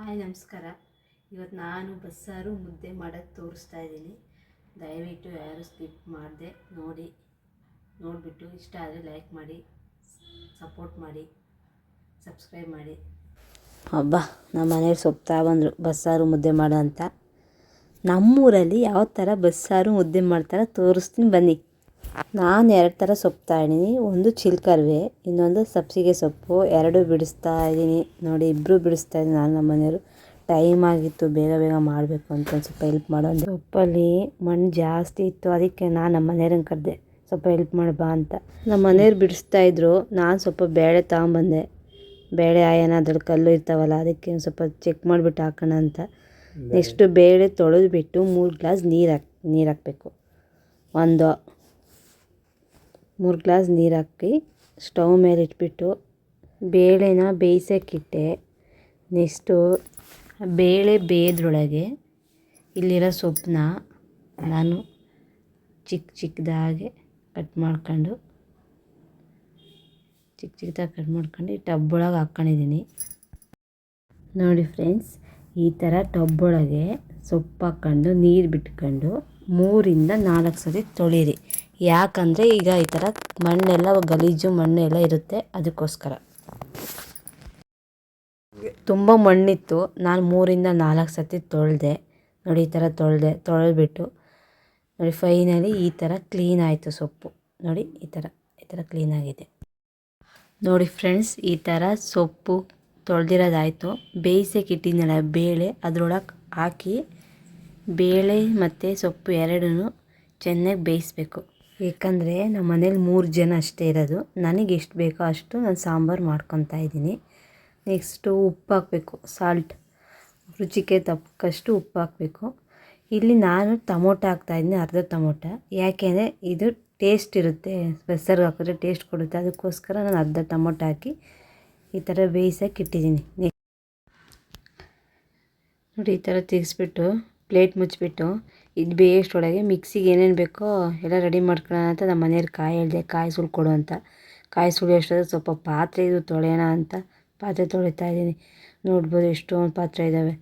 Hi, ನಮಸ್ಕಾರ. ಇವತ್ತು ನಾನು ಬಸ್ಸಾರು ಮುದ್ದೆ ಮಾಡೋಕ್ಕೆ ತೋರಿಸ್ತಾ ಇದ್ದೀನಿ. ದಯವಿಟ್ಟು ಯಾರು ಸ್ಕಿಪ್ ಮಾಡಿದೆ ನೋಡಿ, ನೋಡಿಬಿಟ್ಟು. ಇಷ್ಟ ಆದರೆ ಲೈಕ್ ಮಾಡಿ ಸಪೋರ್ಟ್ ಮಾಡಿ ಸಬ್ಸ್ಕ್ರೈಬ್ ಮಾಡಿ. ಹಬ್ಬ ನಮ್ಮ ಮನೆಯವ್ರು ಸೊಪ್ತಾ ಬಂದರು ಬಸ್ಸಾರು ಮುದ್ದೆ ಮಾಡೋ ಅಂತ. ನಮ್ಮೂರಲ್ಲಿ ಯಾವ ಥರ ಬಸ್ಸಾರು ಮುದ್ದೆ ಮಾಡ್ತಾರೋ ತೋರಿಸ್ತೀನಿ ಬನ್ನಿ. ನಾನು ಎರಡು ಥರ ಸೊಪ್ಪು ತಾಯಿದ್ದೀನಿ ಒಂದು ಚಿಲ್ಕರ್ವೆ ಇನ್ನೊಂದು ಸಬ್ಸಿಗೆ ಸೊಪ್ಪು ಎರಡು ಬಿಡಿಸ್ತಾ ಇದ್ದೀನಿ. ನೋಡಿ ಇಬ್ಬರು ಬಿಡಿಸ್ತಾ ಇದ್ದೀನಿ ನಾನು ನಮ್ಮ ಮನೆಯವರು. ಟೈಮ್ ಆಗಿತ್ತು ಬೇಗ ಬೇಗ ಮಾಡಬೇಕು ಅಂತ ಒಂದು ಸ್ವಲ್ಪ ಹೆಲ್ಪ್ ಮಾಡೋದು ಸೊಪ್ಪಲ್ಲಿ ಮಣ್ಣು ಜಾಸ್ತಿ ಇತ್ತು ಅದಕ್ಕೆ ನಾನು ನಮ್ಮ ಮನೆಯವ್ರಂಗೆ ಕರೆದೆ ಸ್ವಲ್ಪ ಹೆಲ್ಪ್ ಮಾಡಬಾ ಅಂತ. ನಮ್ಮ ಮನೆಯವ್ರು ಬಿಡಿಸ್ತಾ ಇದ್ರು ನಾನು ಸ್ವಲ್ಪ ಬೇಳೆ ತಗೊಂಬಂದೆ. ಬೇಳೆ ಆಯನ ಅದ್ರಲ್ಲಿ ಕಲ್ಲು ಇರ್ತಾವಲ್ಲ ಅದಕ್ಕೆ ಒಂದು ಸ್ವಲ್ಪ ಚೆಕ್ ಮಾಡಿಬಿಟ್ಟು ಹಾಕೋಣ ಅಂತ. ನೆಕ್ಸ್ಟು ಬೇಳೆ ತೊಳೆದ್ಬಿಟ್ಟು ಮೂರು ಗ್ಲಾಸ್ ನೀರು ಹಾಕಿ ನೀರು ಹಾಕಬೇಕು. ಒಂದು ಮೂರು ಗ್ಲಾಸ್ ನೀರು ಹಾಕಿ ಸ್ಟವ್ ಮೇಲೆ ಇಟ್ಬಿಟ್ಟು ಬೇಳೆನ ಬೇಯಿಸೋಕ್ಕಿಟ್ಟೆ. ನೆಕ್ಸ್ಟು ಬೇಳೆ ಬೇಯದ್ರೊಳಗೆ ಇಲ್ಲಿರೋ ಸೊಪ್ಪನ್ನ ನಾನು ಚಿಕ್ಕ ಚಿಕ್ಕದಾಗೆ ಕಟ್ ಮಾಡ್ಕೊಂಡು ಚಿಕ್ಕ ಚಿಕ್ಕದಾಗಿ ಕಟ್ ಮಾಡ್ಕೊಂಡು ಈ ಟಬ್ ಒಳಗೆ ಹಾಕ್ಕೊಂಡಿದ್ದೀನಿ ನೋಡಿ ಫ್ರೆಂಡ್ಸ್, ಈ ಥರ ಟಬ್ ಒಳಗೆ ಸೊಪ್ಪು ಹಾಕ್ಕೊಂಡು ನೀರು ಬಿಟ್ಕೊಂಡು ಮೂರಿಂದ ನಾಲ್ಕು ಸತಿ ತೊಳೀರಿ. ಯಾಕಂದರೆ ಈಗ ಈ ಥರ ಮಣ್ಣೆಲ್ಲ, ಗಲೀಜು ಮಣ್ಣು ಎಲ್ಲ ಇರುತ್ತೆ ಅದಕ್ಕೋಸ್ಕರ. ತುಂಬ ಮಣ್ಣಿತ್ತು. ನಾನು ಮೂರಿಂದ ನಾಲ್ಕು ಸತಿ ತೊಳೆದೆ. ನೋಡಿ, ಈ ಥರ ತೊಳೆದೆ, ತೊಳೆದ್ಬಿಟ್ಟು. ನೋಡಿ ಫೈನಲಿ ಈ ಥರ ಕ್ಲೀನ್ ಆಯಿತು ಸೊಪ್ಪು. ನೋಡಿ, ಈ ಥರ ಈ ಥರ ಕ್ಲೀನಾಗಿದೆ ನೋಡಿ ಫ್ರೆಂಡ್ಸ್ ಈ ಥರ ಸೊಪ್ಪು ತೊಳೆದಿರೋದಾಯಿತು. ಬೇಯಿಸಕ್ಕೆ ಇಟ್ಟಿದ್ನಲ್ಲ ಬೇಳೆ ಅದರೊಳಗೆ ಹಾಕಿ, ಬೇಳೆ ಮತ್ತು ಸೊಪ್ಪು ಎರಡೂ ಚೆನ್ನಾಗಿ ಬೇಯಿಸ್ಬೇಕು. ಏಕೆಂದರೆ ನಮ್ಮ ಮನೇಲಿ ಮೂರು ಜನ ಅಷ್ಟೇ ಇರೋದು. ನನಗೆ ಎಷ್ಟು ಬೇಕೋ ಅಷ್ಟು ನಾನು ಸಾಂಬಾರು ಮಾಡ್ಕೊತಾ ಇದ್ದೀನಿ. ನೆಕ್ಸ್ಟು ಉಪ್ಪು ಹಾಕಬೇಕು ಸಾಲ್ಟ್ ರುಚಿಗೆ ತಕ್ಕಷ್ಟು ಉಪ್ಪು ಹಾಕಬೇಕು. ಇಲ್ಲಿ ನಾನು ಟೊಮೊಟೊ ಹಾಕ್ತಾಯಿದ್ದೀನಿ ಅರ್ಧ ಟೊಮೊಟೊ. ಯಾಕೆಂದರೆ ಇದು ಟೇಸ್ಟ್ ಇರುತ್ತೆ ಬಸ್ಸಾರಿಗೆ ಹಾಕಿದ್ರೆ ಟೇಸ್ಟ್ ಕೊಡುತ್ತೆ. ಅದಕ್ಕೋಸ್ಕರ ನಾನು ಅರ್ಧ ಟೊಮೊಟೊ ಹಾಕಿ ಈ ಥರ ಬೇಯಿಸೋಕೆ ಇಟ್ಟಿದ್ದೀನಿ. ನೋಡಿ ಈ ಥರ ತಿರ್ಗಿಸ್ಬಿಟ್ಟು ಪ್ಲೇಟ್ ಮುಚ್ಚಿಬಿಟ್ಟು ಇದು ಬೇಯೋಷ್ಟರೊಳಗೆ ಮಿಕ್ಸಿಗೆ ಏನೇನು ಬೇಕೋ ಎಲ್ಲ ರೆಡಿ ಮಾಡ್ಕೊಳ್ಳೋಣ ಅಂತ ನಮ್ಮ ಮನೆಯವ್ರು ಕಾಯಿ ಹೇಳಿದೆ, ಕಾಯಿ ಸುಲ್ಕೊಡು ಅಂತ. ಕಾಯಿ ಸುಳಿಯೋಷ್ಟೊತ್ತಿಗೆ ಸ್ವಲ್ಪ ಪಾತ್ರೆ ಇದು ತೊಳೆಯೋಣ ಅಂತ ಪಾತ್ರೆ ತೊಳಿತಾ ಇದ್ದೀನಿ. ನೋಡ್ಬೋದು ಎಷ್ಟೊಂದು ಪಾತ್ರೆ ಇದ್ದಾವೆ.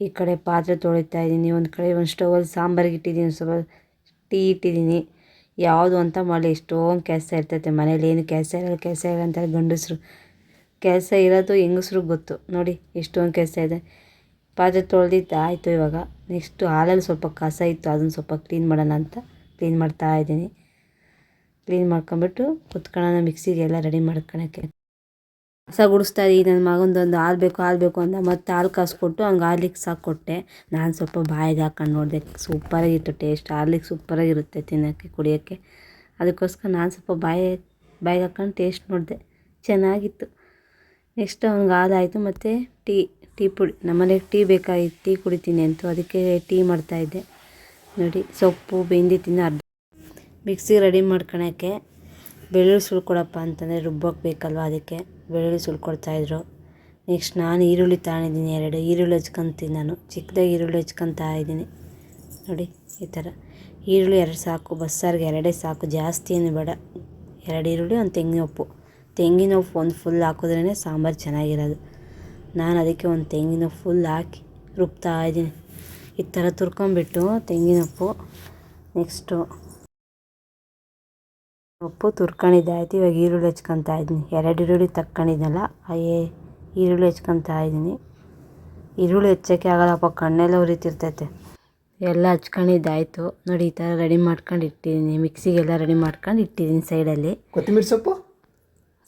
ಈ ಕಡೆ ಪಾತ್ರೆ ತೊಳಿತಾ ಇದ್ದೀನಿ. ಒಂದು ಕಡೆ ಒಂದು ಸ್ಟೌವಲ್ಲಿ ಸಾಂಬಾರಿಗೆ ಇಟ್ಟಿದ್ದೀನಿ ಸ್ವಲ್ಪ ಟೀ ಇಟ್ಟಿದ್ದೀನಿ. ಯಾವುದು ಅಂತ ಮಾಡಲಿ, ಎಷ್ಟೊಂದು ಕೆಲಸ ಇರ್ತೈತೆ ಮನೇಲಿ. ಏನು ಕೆಲಸ ಇರಲ್ಲ ಕೆಲಸ ಇರಲ್ಲ ಅಂತಾರೆ ಗಂಡಸರು. ಕೆಲಸ ಇರೋದು ಹೆಂಗಸ್ರಿಗೆ ಗೊತ್ತು. ನೋಡಿ, ಎಷ್ಟೊಂದು ಕೆಲಸ ಇದೆ. ಪಾತ್ರೆ ತೊಳೆದಿದ್ದು, ಆಯಿತು ಇವಾಗ. ನೆಕ್ಸ್ಟು ಹಾಲಲ್ಲಿ ಸ್ವಲ್ಪ ಕಸ ಇತ್ತು, ಅದನ್ನು ಸ್ವಲ್ಪ ಕ್ಲೀನ್ ಮಾಡೋಣ ಅಂತ ಕ್ಲೀನ್ ಮಾಡ್ತಾ ಇದ್ದೀನಿ. ಕ್ಲೀನ್ ಮಾಡ್ಕೊಂಬಿಟ್ಟು ಕುತ್ಕೊಳ್ಳೋಣ ಮಿಕ್ಸಿಗೆ ಎಲ್ಲ ರೆಡಿ ಮಾಡ್ಕೊಳಕ್ಕೆ. ಕಸ ಗುಡಿಸ್ತಾ ಇದ್ದೀನಿ, ನನ್ನ ಮಗಂದೊಂದು ಹಾಲು ಬೇಕು ಹಾಲು ಬೇಕು ಅಂದ ಮತ್ತೆ ಹಾಲು ಕಾಸ್ಕೊಟ್ಟು ಹಂಗೆ ಹಾರ್ಲಿಕ್ಸ್ ಹಾಕ್ಕೊಟ್ಟೆ ನಾನು ಸ್ವಲ್ಪ ಬಾಯಿಗೆ ಹಾಕೊಂಡು ನೋಡಿದೆ, ಸೂಪರಾಗಿತ್ತು ಟೇಸ್ಟ್ ಹಾಲಿಗೆ ಸೂಪರಾಗಿರುತ್ತೆ ತಿನ್ನೋಕ್ಕೆ, ಕುಡಿಯೋಕ್ಕೆ. ಅದಕ್ಕೋಸ್ಕರ ನಾನು ಸ್ವಲ್ಪ ಬಾಯಿ, ಬಾಯಿಗೆ ಹಾಕೊಂಡು ಟೇಸ್ಟ್ ನೋಡಿದೆ, ಚೆನ್ನಾಗಿತ್ತು. ನೆಕ್ಸ್ಟ್ ಹಂಗೆ ಹಾಲಾಯಿತು ಮತ್ತು ಟೀ ಟೀ ಪುಡಿ ನಮ್ಮನೆಗೆ ಟೀ ಬೇಕಾಗಿತ್ತು ಟೀ ಕುಡಿತೀನಿ ಅಂತೂ ಅದಕ್ಕೆ ಟೀ ಮಾಡ್ತಾಯಿದ್ದೆ ನೋಡಿ, ಸೊಪ್ಪು ಬೆಂದಿತ್ತಿನ ಅರ್ಧ ಮಿಕ್ಸಿಗೆ ರೆಡಿ ಮಾಡ್ಕೊಳಕ್ಕೆ ಬೆಳ್ಳುಳ್ಳಿ ಸುಳ್ಕೊಡಪ್ಪ ಅಂತಂದರೆ ರುಬ್ಬೋಕೆ ಬೇಕಲ್ವ ಅದಕ್ಕೆ ಬೆಳ್ಳುಳ್ಳಿ ಸುಳ್ಕೊಡ್ತಾಯಿದ್ರು ನೆಕ್ಸ್ಟ್ ನಾನು ಈರುಳ್ಳಿ ತಗೊಂಡಿದ್ದೀನಿ, ಎರಡು ಈರುಳ್ಳಿ ಹಚ್ಕೊತೀನಿ ನಾನು, ಚಿಕ್ಕದಾಗಿ ಈರುಳ್ಳಿ ಹಚ್ಕೊತಾ ಇದ್ದೀನಿ. ನೋಡಿ, ಈ ಥರ. ಈರುಳ್ಳಿ ಎರಡು ಸಾಕು, ಬಸ್ಸಾರಿಗೆ ಎರಡೇ ಸಾಕು, ಜಾಸ್ತಿ ಏನು ಬೇಡ. ಎರಡು ಈರುಳ್ಳಿ, ಒಂದು ತೆಂಗಿನ ಉಪ್ಪು. ತೆಂಗಿನ ಉಪ್ಪು ಒಂದು ಫುಲ್ ಹಾಕಿದ್ರೇ ಸಾಂಬಾರು ಚೆನ್ನಾಗಿರೋದು. ನಾನು ಅದಕ್ಕೆ ಒಂದು ತೆಂಗಿನ ಫುಲ್ ಹಾಕಿ ರುಬ್ತಾ ಇದ್ದೀನಿ. ಈ ಥರ ತುರ್ಕೊಂಬಿಟ್ಟು ತೆಂಗಿನ ಉಪ್ಪು ನೆಕ್ಸ್ಟು ಉಪ್ಪು ತುರ್ಕೊಂಡಿದ್ದಾಯ್ತು ಇವಾಗ ಈರುಳ್ಳಿ ಹಚ್ಕೊತಾ ಇದ್ದೀನಿ. ಎರಡು ಈರುಳ್ಳಿ ತಕ್ಕೊಂಡಿದ್ನಲ್ಲ ಅಯ್ಯೇ ಈರುಳ್ಳಿ ಹಚ್ಕೊತಾ ಇದ್ದೀನಿ. ಈರುಳ್ಳಿ ಹೆಚ್ಚೋಕ್ಕೆ ಆಗಲ್ಲಪ್ಪ ಕಣ್ಣೆಲ್ಲ ಉರಿತಿರ್ತೈತೆ. ಎಲ್ಲ ಹಚ್ಕೊಂಡಿದ್ದಾಯ್ತು ನೋಡಿ ಈ ಥರ ರೆಡಿ ಮಾಡ್ಕೊಂಡು ಇಟ್ಟಿದ್ದೀನಿ. ಮಿಕ್ಸಿಗೆಲ್ಲ ರೆಡಿ ಮಾಡ್ಕೊಂಡು ಇಟ್ಟಿದ್ದೀನಿ ಸೈಡಲ್ಲಿ ಕೊತ್ತಂಬರಿ ಸೊಪ್ಪು?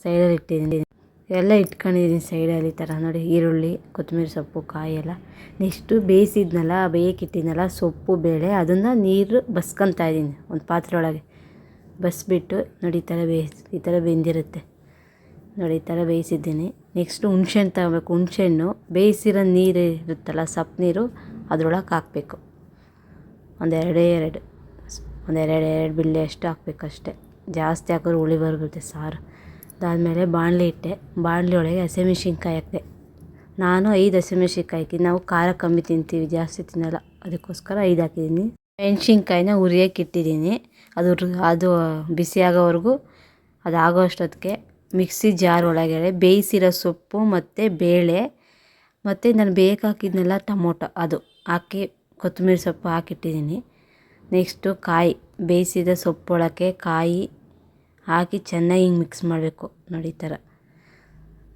ಸೈಡಲ್ಲಿ ಇಟ್ಟಿದ್ದೀನಿ. ಎಲ್ಲ ಇಟ್ಕೊಂಡಿದ್ದೀನಿ ಸೈಡಲ್ಲಿ ಈ ಥರ. ನೋಡಿ, ಈರುಳ್ಳಿ, ಕೊತ್ತಂಬರಿ ಸೊಪ್ಪು, ಕಾಯಿ ಎಲ್ಲ. ನೆಕ್ಸ್ಟು ಬೇಯಿಸಿದ್ನಲ್ಲ ಬೇಯಕ್ಕಿಟ್ಟಿದ್ನಲ್ಲ ಸೊಪ್ಪು, ಬೇಳೆ, ಅದನ್ನು ನೀರು ಬಸ್ಕೊತಾ ಇದ್ದೀನಿ ಒಂದು ಪಾತ್ರೆ ಒಳಗೆ ಬಸ್ಬಿಟ್ಟು ನೋಡಿ, ಈ ಥರ ಬೇಯಿಸಿ, ಈ ಥರ ಬೆಂದಿರುತ್ತೆ. ನೋಡಿ, ಈ ಥರ ಬೇಯಿಸಿದ್ದೀನಿ. ನೆಕ್ಸ್ಟು ಹುಣ್ಸೆಹಣ್ಣು ತಗೋಬೇಕು. ಹುಣ್ಸೆಹಣ್ಣು, ಬೇಯಿಸಿರೋ ನೀರು ಇರುತ್ತಲ್ಲ ಸಪ್ಪು ನೀರು, ಅದರೊಳಗೆ ಹಾಕಬೇಕು. ಒಂದೆರಡೇ, ಎರಡು. ಒಂದೆರಡು, ಎರಡು ಬಿಲ್ಲೆ ಅಷ್ಟು ಹಾಕ್ಬೇಕಷ್ಟೆ ಜಾಸ್ತಿ ಹಾಕಿದ್ರೆ ಹುಳಿ ಬರುತ್ತೆ ಸಾರು? ಅದಾದಮೇಲೆ ಬಾಣಲೆ ಇಟ್ಟೆ. ಬಾಣಲೆ ಒಳಗೆ ಹಸಿಮೆಣ್ಸಿನ್ಕಾಯಿ ಹಾಕಿದೆ. ನಾನು ಐದು ಹಸಿಮೆಣ್ಸಿನ್ಕಾಯಿ ಹಾಕಿದ್ದು ನಾವು ಖಾರ ಕಮ್ಮಿ ತಿಂತೀವಿ, ಜಾಸ್ತಿ ತಿನ್ನೋಲ್ಲ. ಅದಕ್ಕೋಸ್ಕರ ಐದು ಹಾಕಿದ್ದೀನಿ. ಮೆಣಸಿನ್ಕಾಯಿನ ಹುರಿಯೋಕೆ ಇಟ್ಟಿದ್ದೀನಿ. ಅದು ಅದು ಬಿಸಿ ಆಗೋವರೆಗೂ ಅದು ಅಷ್ಟೊತ್ತಿಗೆ ಮಿಕ್ಸಿ ಜಾರ್ ಒಳಗಡೆ ಬೇಯಿಸಿರೋ ಸೊಪ್ಪು ಮತ್ತು ಬೇಳೆ ಮತ್ತು ನಾನು ಬೇಕಾಕಿದ್ನೆಲ್ಲ ಟೊಮೊಟೊ ಅದು ಹಾಕಿ, ಕೊತ್ತಂಬರಿ ಸೊಪ್ಪು ಹಾಕಿಟ್ಟಿದ್ದೀನಿ. ನೆಕ್ಸ್ಟು ಕಾಯಿ, ಬೇಯಿಸಿದ ಸೊಪ್ಪೊಳಕ್ಕೆ ಕಾಯಿ ಹಾಕಿ ಚೆನ್ನಾಗಿ ಹಿಂಗೆ ಮಿಕ್ಸ್ ಮಾಡಬೇಕು. ನೋಡಿ ಈ ಥರ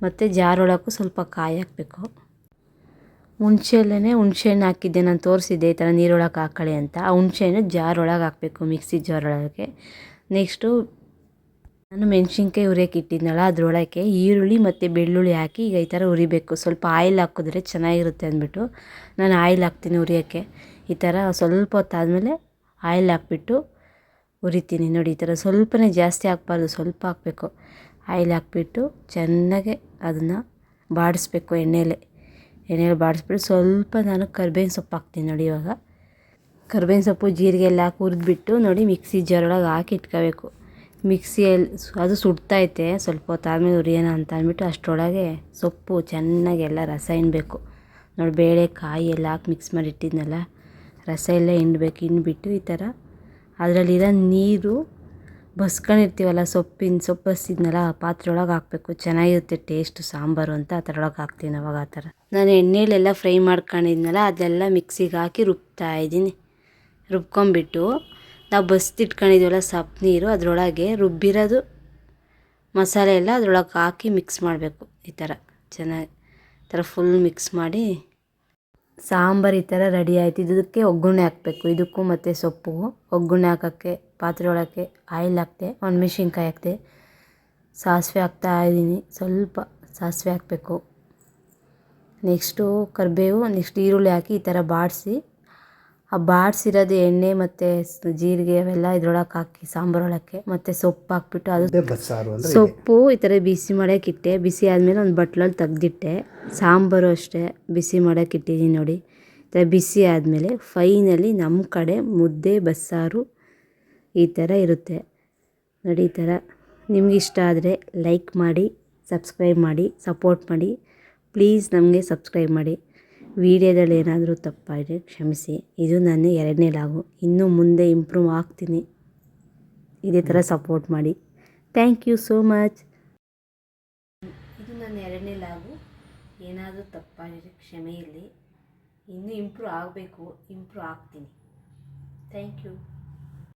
ಮತ್ತು ಜಾರೊಳಕ್ಕೂ ಸ್ವಲ್ಪ ಕಾಯಿ ಹಾಕಬೇಕು. ಹುಣ್ಸೆಲ್ಲೇ ಹುಣ್ಸೆಹಣ್ಣು ಹಾಕಿದ್ದೆ, ನಾನು ತೋರಿಸಿದ್ದೆ ಈ ಥರ ನೀರೊಳಗೆ ಹಾಕೊಳ್ಳಿ ಅಂತ. ಆ ಹುಣ್ಸೆಹಣ್ಣು ಜಾರೊಳಗೆ ಹಾಕಬೇಕು, ಮಿಕ್ಸಿ ಜಾರೊಳಗೆ. ನೆಕ್ಸ್ಟು ನಾನು ಮೆಣಸಿನ್ಕಾಯಿ ಹುರಿಯೋಕೆ ಇಟ್ಟಿದ್ನಲ್ಲ, ಅದರೊಳಗೆ ಈರುಳ್ಳಿ ಮತ್ತು ಬೆಳ್ಳುಳ್ಳಿ ಹಾಕಿ ಈಗ ಈ ಥರ ಉರಿಬೇಕು ಸ್ವಲ್ಪ ಆಯಿಲ್ ಹಾಕಿದ್ರೆ ಚೆನ್ನಾಗಿರುತ್ತೆ ಅಂದ್ಬಿಟ್ಟು ನಾನು ಆಯಿಲ್ ಹಾಕ್ತೀನಿ ಹುರಿಯೋಕ್ಕೆ. ಈ ಥರ ಸ್ವಲ್ಪ ಹೊತ್ತಾದಮೇಲೆ ಆಯಿಲ್ ಹಾಕ್ಬಿಟ್ಟು ಹುರಿತೀನಿ ನೋಡಿ, ಈ ಥರ ಸ್ವಲ್ಪನೇ ಜಾಸ್ತಿ ಹಾಕ್ಬಾರ್ದು, ಸ್ವಲ್ಪ ಹಾಕಬೇಕು. ಆಯಿಲ್ ಹಾಕ್ಬಿಟ್ಟು ಚೆನ್ನಾಗೆ ಅದನ್ನು ಬಾಡಿಸ್ಬೇಕು ಎಣ್ಣೆಲೆ. ಎಣ್ಣೆಲಿ ಬಾಡಿಸ್ಬಿಟ್ಟು ಸ್ವಲ್ಪ ನಾನು ಕರ್ಬೇವಿನ ಸೊಪ್ಪು ಹಾಕ್ತೀನಿ ನೋಡಿ ಇವಾಗ. ಕರ್ಬೇವಿನ ಸೊಪ್ಪು ಜೀರಿಗೆ ಎಲ್ಲ ಹಾಕಿ ಹುರಿದ್ಬಿಟ್ಟು ನೋಡಿ ಮಿಕ್ಸಿ ಜಾರೊಳಗೆ ಹಾಕಿ ಇಟ್ಕೋಬೇಕು. ಮಿಕ್ಸಿಯಲ್ಲಿ ಅದು ಸುಡ್ತೈತೆ ಸ್ವಲ್ಪ ಹೊತ್ತು ಆದಮೇಲೆ ಉರಿಯೋಣ ಅಂತ ಅಂದ್ಬಿಟ್ಟು ಅಷ್ಟರೊಳಗೆ ಸೊಪ್ಪು ಚೆನ್ನಾಗಿ ಎಲ್ಲ ರಸ ಹಿಂಡಬೇಕು. ನೋಡಿ ಬೇಳೆ ಕಾಯಿ ಎಲ್ಲ ಹಾಕಿ ಮಿಕ್ಸ್ ಮಾಡಿ ಇಟ್ಟಿದ್ನಲ್ಲ ರಸ ಎಲ್ಲ ಹಿಂಡ್ಬೇಕು, ಹಿಂಡ್ಬಿಟ್ಟು ಈ ಥರ. ಅದರಲ್ಲಿರೋ ನೀರು ಬಸ್ಕೊಂಡಿರ್ತೀವಲ್ಲ ಸೊಪ್ಪಿನ ಸೊಪ್ಪು ಬಸ್ಸಿದ್ನಲ್ಲ ಆ ಪಾತ್ರೆ ಒಳಗೆ ಹಾಕಬೇಕು. ಚೆನ್ನಾಗಿರುತ್ತೆ ಟೇಸ್ಟು, ಸಾಂಬಾರು ಅಂತ ಅದರೊಳಗೆ ಹಾಕ್ತೀನಿ ಅವಾಗ ಆ ಥರ. ನಾನು ಎಣ್ಣೆಲೆಲ್ಲ ಫ್ರೈ ಮಾಡ್ಕೊಂಡಿದ್ನಲ್ಲ, ಅದೆಲ್ಲ ಮಿಕ್ಸಿಗೆ ಹಾಕಿ ರುಬ್ತಾ ಇದ್ದೀನಿ. ರುಬ್ಕೊಂಬಿಟ್ಟು ನಾವು ಬಸ್ದಿಟ್ಕೊಂಡಿದ್ದೀವಲ್ಲ ಸಪ್ ನೀರು, ಅದರೊಳಗೆ ರುಬ್ಬಿರೋದು ಮಸಾಲೆ ಎಲ್ಲ ಅದರೊಳಗೆ ಹಾಕಿ ಮಿಕ್ಸ್ ಮಾಡಬೇಕು ಈ ಥರ. ಚೆನ್ನಾಗಿ ಈ ಥರ ಫುಲ್ ಮಿಕ್ಸ್ ಮಾಡಿ ಸಾಂಬಾರು ಈ ಥರ ರೆಡಿ ಆಯಿತು. ಇದಕ್ಕೆ ಒಗ್ಗರಣೆ ಹಾಕಬೇಕು. ಇದಕ್ಕೂ ಮತ್ತು ಸೊಪ್ಪು. ಒಗ್ಗರಣೆ ಹಾಕೋಕ್ಕೆ, ಪಾತ್ರೆ ಒಳಕ್ಕೆ ಆಯಿಲ್ ಹಾಕ್ತೆ ಒಣಮೆಣ್ಸಿನ್ಕಾಯಿ ಹಾಕ್ತೆ. ಸಾಸಿವೆ ಹಾಕ್ತಾ ಇದ್ದೀನಿ. ಸ್ವಲ್ಪ ಸಾಸಿವೆ ಹಾಕಬೇಕು. ನೆಕ್ಸ್ಟು ಕರಿಬೇವು ನೆಕ್ಸ್ಟ್ ಈರುಳ್ಳಿ ಹಾಕಿ ಈ ಥರ ಬಾಡಿಸಿ ಆ ಬಾಡಿಸಿರೋದು ಎಣ್ಣೆ ಮತ್ತು ಜೀರಿಗೆ ಅವೆಲ್ಲ ಇದ್ರೊಳಗೆ ಹಾಕಿ ಸಾಂಬಾರೊಳಕ್ಕೆ ಮತ್ತು ಸೊಪ್ಪು ಹಾಕ್ಬಿಟ್ಟು ಅದು ಸೊಪ್ಪು ಈ ಥರ ಬಿಸಿ ಮಾಡೋಕ್ಕಿಟ್ಟೆ ಬಿಸಿ ಆದಮೇಲೆ ಒಂದು ಬಟ್ಲಲ್ಲಿ ತೆಗ್ದಿಟ್ಟೆ. ಸಾಂಬಾರು ಅಷ್ಟೇ ಬಿಸಿ ಮಾಡೋಕ್ಕಿಟ್ಟಿದ್ದೀನಿ ನೋಡಿ. ಈ ಥರ ಬಿಸಿ ಆದಮೇಲೆ ಫೈನಲಿ ನಮ್ಮ ಕಡೆ ಮುದ್ದೆ ಬಸ್ಸಾರು ಈ ಥರ ಇರುತ್ತೆ. ನೋಡಿ ಈ ಥರ. ನಿಮಗಿಷ್ಟ ಆದರೆ ಲೈಕ್ ಮಾಡಿ ಸಬ್ಸ್ಕ್ರೈಬ್ ಮಾಡಿ ಸಪೋರ್ಟ್ ಮಾಡಿ. ಪ್ಲೀಸ್ ನಮಗೆ ಸಬ್ಸ್ಕ್ರೈಬ್ ಮಾಡಿ. ವಿಡಿಯೋದಲ್ಲಿ ಏನಾದರೂ ತಪ್ಪಾದರೆ ಕ್ಷಮಿಸಿ. ಇದು ನನ್ನ ಎರಡನೇ ಲಾಗು. ಇನ್ನೂ ಮುಂದೆ ಇಂಪ್ರೂವ್ ಆಗ್ತೀನಿ. ಇದೇ ಥರ ಸಪೋರ್ಟ್ ಮಾಡಿ. Thank you so much. ಇದು ನನ್ನ ಎರಡನೇ ಲಾಗು. ಏನಾದರೂ ತಪ್ಪಾಗಿದೆ ಕ್ಷಮೆ ಇರಲಿ ಇನ್ನೂ ಇಂಪ್ರೂವ್ ಆಗಬೇಕು. ಇಂಪ್ರೂವ್ ಆಗ್ತೀನಿ. Thank you.